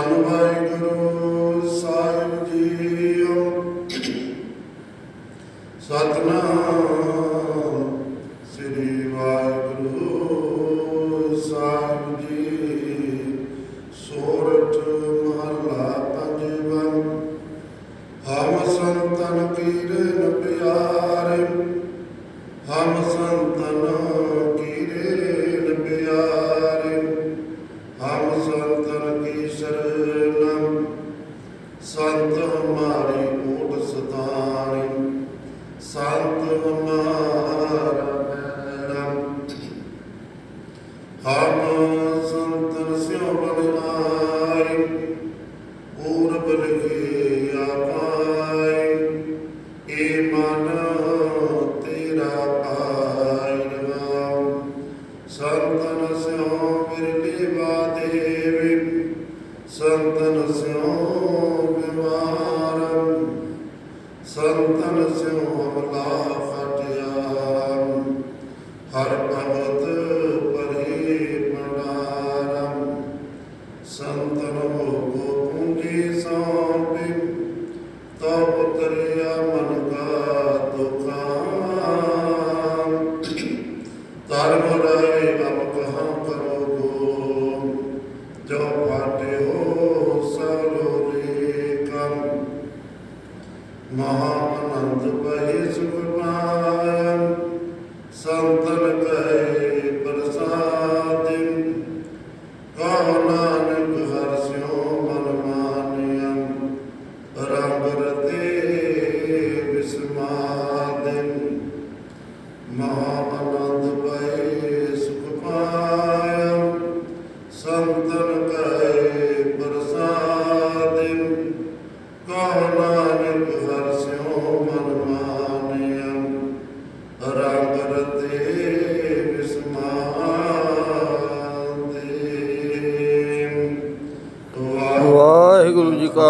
ਧੰਨ ਵਾਹਿਗੁਰੂ ਸਾਹਿਬ ਜੀਓ। ਸਤਨਾਮ ਸ੍ਰੀ ਹਮਾਰੀ ਓਟ ਸਤਾਣੀ। ਸੰਤ ਹਮਾਰਾ ਪੈਰਮ ਹਮ ਸੰਤਨ ਸਿਉ ਬਲਿਹਾਰੀ ਪੂਰਬ ਲਿਖੇ ਆਪਾਈ ਏ ਮਨ ਤੇਰਾ ਪਾਈ ਰਵਾਉ। ਸੰਤਨ ਸਿਉ ਬਿਰਲੇ ਬਾਦੇਵੀ ਸੰਤਨ ਸਿਉ ਬਿਮਾਰੰ ਸੰਤਨ ਸਿਉ ਹਮਲਾ ਫਟਿਆਮ ਹਰ ਭਗਤ ਪਰੇ ਪੰਡਾਰਮ ਸੰਤਨ ਹੋਗੋ ਪੂੰਜੀ ਸੌਂਪੇ ਤਬ ਤਰਿਆ ਮਨ ਕਾ ਦੁਖਾਂ। ਧਰਮ ਰਾਏ ਮਹਾ ਆਨੰਦ ਪਏ ਸੁਖ ਪਾਇਆ ਸੰਤਨ ਕਹੇ